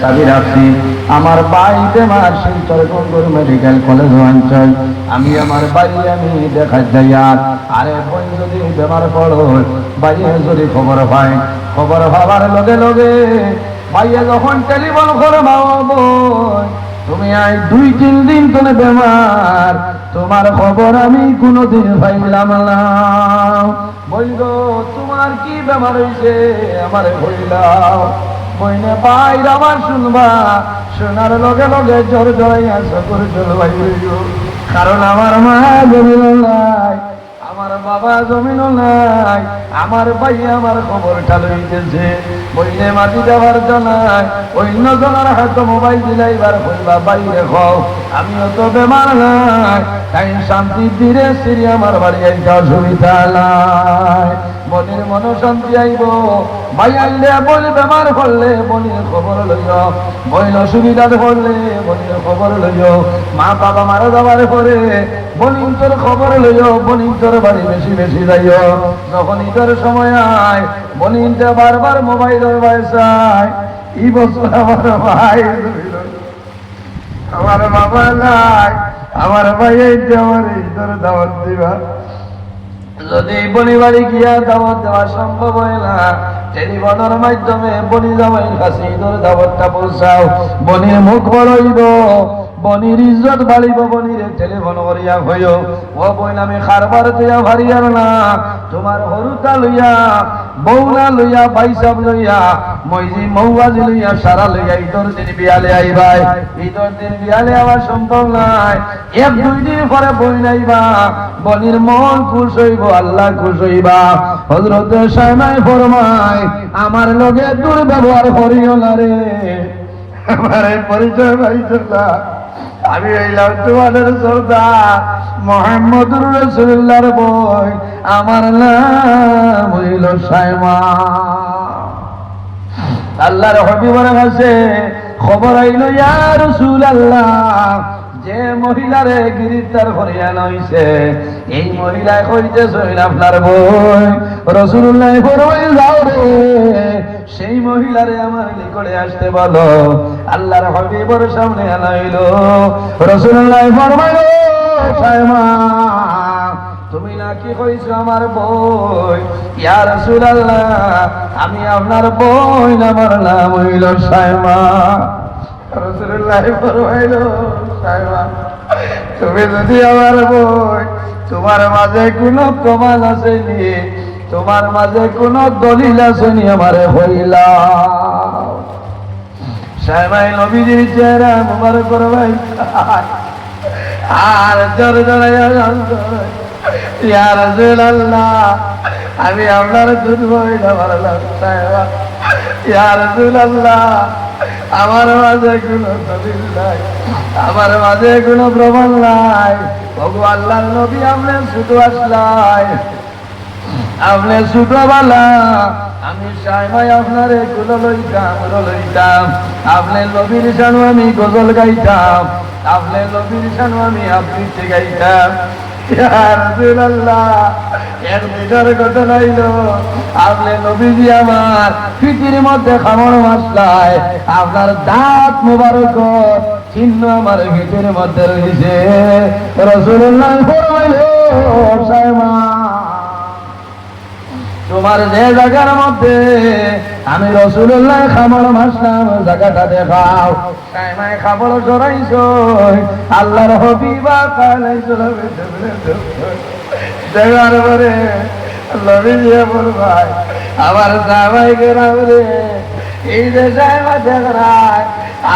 চাবি রাখছি। আমার বাড়িতে মার শিলচর গঙ্গুর মেডিকেল কলেজ অঞ্চল আমি আমার বাড়ি আমি দেখাই যাই আর। আরে বোন, যদি বেমার পড়ো, বাইরে যদি খবর পাই, খবর পাবার লগে লগে ভাইয়া যখন টেলিফোন করে বোন, তুমি আই দুই তিন দিন তোলে বেমার, তোমার খবর আমি কোনোদিন পাইলাম না। বলল, তোমার কি বেমার হয়েছে আমার হইলাম বইনে পাইর আমার শুনবা। শোনার লগে লগে জোর জড়াইয়া সকর জলবাই কারণ আমার মা জমিল নাই। বাবা জমিন নাই। আমার ভাই আমার খবরটা লইতেছে বইলে মাটি দেওয়ার জনায় অন্য জনের হাতে মোবাইল দিলাইবার কইবা বাইরে খাও আমিও তো বেমার নাই। তাই শান্তি ধীরে সিরি আমার বাড়ি একটা অসুবিধা নাই মনের মন শান্তি আইব। ভাই আইলে বল, বেমার করলে বলির খবর লইয় বইল অসুবিধা করলে বলির খবর লইয় মা বাবা মারা যাবার পরে বলিন তোর খবর লইয় বলিন তোর বাড়ি বেশি বেশি যাইও। যখন ঈদের সময় আয় বলিনটা বারবার মোবাইলের বয়সায় এই বছর আমার ভাই। আমার বাবা নাই, আমার ভাই এইটা আমার ঈদের দাওয়াত দিবা। যদি বনি বাড়ি গিয়া দাওয়াত দেওয়া সম্ভব হয় না, টেলিফোনের মাধ্যমে বনি জামাই কাছে ঈদের দাওয়াতটা পৌঁছাও। বনির মুখ বড়ইব বনির ইজ্জত বাড়িব বনিরে টেলিফোন করিয়া হইও। ও বই নামে খারবার দিয়া ভারিয়ার না, তোমার হরুতা লইয়া বৌনা লইয়া, বাইসাব লইয়া, মইজি মৌবাজি লইয়া, সারা লইয়া, ঈদর দিন বিয়ালে আইবাই। ঈদর দিন বিয়ালে আবার সম্ভব নাই। এক দুই দিন পরে বই নাইবা, বনির মন খুশ হইব, আল্লাহ খুশ হইবা। হজরত সাইমাই ফরমায়, আমার লগে দুর্ব্যবহার করিও না রে। আমার পরিচয় পাইছিলা আমি হইলাম তোমাদের সর্দার মোহাম্মদুর রসুল্লাহর বই, আমার নাম হইল সাইমা। আল্লাহর হবিবর কাছে খবর আইল, ইয়া রসুল আল্লাহ যে মহিলারে গ্রেফতার করিয়া লইছে এই মহিলায় কইতেছেন আপনার বই। রসুল্লাহ যাও রে, সেই মহিলারে আমার নিকটে আসতে বলো আল্লাহর হবিবর সামনে আনাইল। রসুল্লাহ ফরমাইল সাইমা, তুমি নাকি কইছো আমার বই? ইয়া রাসূলুল্লাহ, আমি আপনার বই আমার নাম হইল সাইমা। রাসূলুল্লাহ ফরমাইল, সাইমা, তুমি যদি আমার বই, তোমার মাঝে কোনো প্রমাণ আছে নি তোমার মাঝে কোনো দলিল আছে নি আমারে হইলা। সাইমাই নবীজির চেহারা মুবারক করবাই আর জোর রাসূলুল্লাহ, আমি আপনার দুধ রাসূলুল্লাহ, আমার মাঝে কোনো আমার মাঝে কোনো প্রমাণ নাই। ওগো আল্লাহর নবী আপনি শুধু আসলাই। আপনি ছোটবেলা আমি সাইমাই আপনার এগুলো লইতাম লইতাম। আপনি লবির সানু আমি গজল গাইতাম। আপনি লবির সানু আমি আবৃত্তি গাইতাম। মধ্যে আপনার দাঁত মুবারক, চিহ্ন আমার পিঠির মধ্যে রয়েছে রসুল্লাহ সাইমা। তোমার যে জায়গার মধ্যে আমি রসুল্লাহ খাবার মাসলাম জায়গাটা দেখাও। টাইমায় খাবার জড়াইছ, আল্লাহর হবিবা বা দেখার পরে লবি দিয়ে বলবাই আমার সাবাই গেরাম রে এই সাহেবা দেখায়,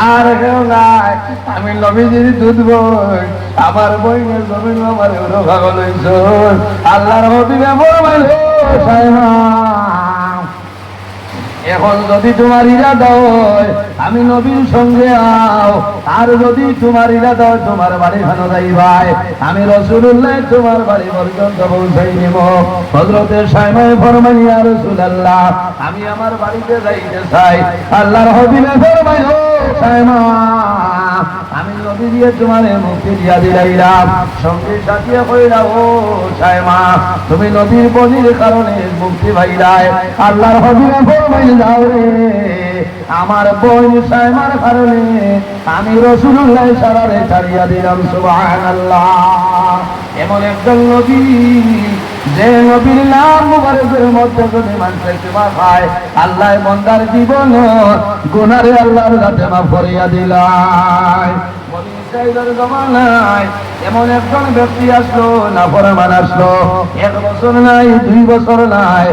আর কেউ নাই। আমি নবীজির দুধ বই, আমার বইনের জমিন আমার ভাগ লইছ আল্লাহর বলবাইলো সাহেবা এখন যদি তোমার ইরাদা হয়, আমি নবীর সঙ্গে আও। আর যদি তোমার ইরাদা হয়, তোমার বাড়ি ভালো যাই ভাই। আমি রসুল্লাহ তোমার বাড়ি পর্যন্ত পৌঁছাই নেব। হজরতের সাইমায় ফরমানি আর রসুল্লাহ আমি আমার বাড়িতে যাইতে চাই। আল্লাহর হবিবে ফরমাই সাইমা আমি নদী দিয়ে তোমার মুক্তি দিয়া দিলাইলাম সঙ্গে সাথিয়া কইরা ও সাইমা তুমি নদীর বলির কারণে মুক্তি পাইলাই আল্লাহর হবিবে ফরমাই যাও রে আমার বোন সাইমার কারণে আমি রসুল্লাহ সারারে ছাড়িয়া দিলাম সুবহানাল্লাহ এমন একজন নবী যে নবীর নাম মুবারকের মধ্যে যদি মানুষের সেবা খায় আল্লাহ বন্দার জীবন গুনারে আল্লাহর কাছে মাফ করিয়া দিলাই এমন ব্যক্তি এক নাই, দুই নাই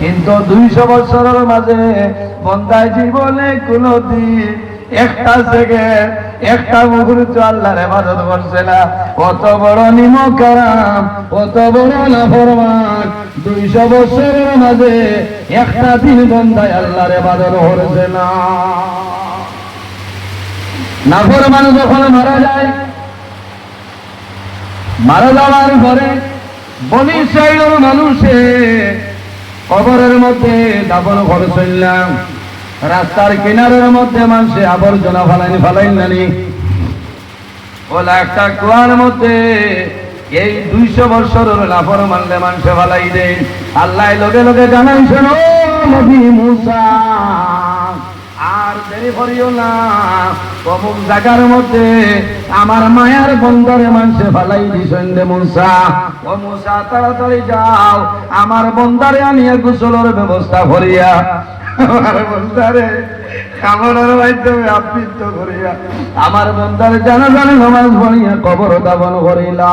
কিন্তু দুইশো বছরের মাঝে বন্দায় জীবনে কোনো একটা সেকেন্ড একটা মুহূর্ত আল্লাহর ইবাদত করছে না। কত বড় নিমকারাম, কত বড় নাফরমান, দুইশো বছরের মাঝে একটা দিন বন্দায় আল্লাহর ইবাদত করছে না। নাফরমান যখন মারা যায়, মারা যাওয়ার পরে বনি সাইডের মানুষে কবরের মধ্যে দাবন করে চললাম রাস্তার কিনারের মধ্যে মানুষে আবর্জনা ফালাইনি ফালাইন নানি। ওলা একটা কুয়ার মধ্যে এই দুইশো বছরের লাফর মানলে মানুষে ফালাই দে আল্লাহ লগে জানাইছেন, ও নবী মুসা। আর দেরি করিও না। অমুক জায়গার মধ্যে আমার মায়ার বন্দরে মানুষে ফালাই দিছেন রে মুসা। ও মুসা, তাড়াতাড়ি যাও। আমার বন্দরে আনিয়া গোসলের ব্যবস্থা করিয়া। আমার বন্দারে কামনার মাধ্যমে আবৃত্ত করিয়া আমার বন্দারে জানা জানে নমাজ পড়িয়া কবর দাবন করিলা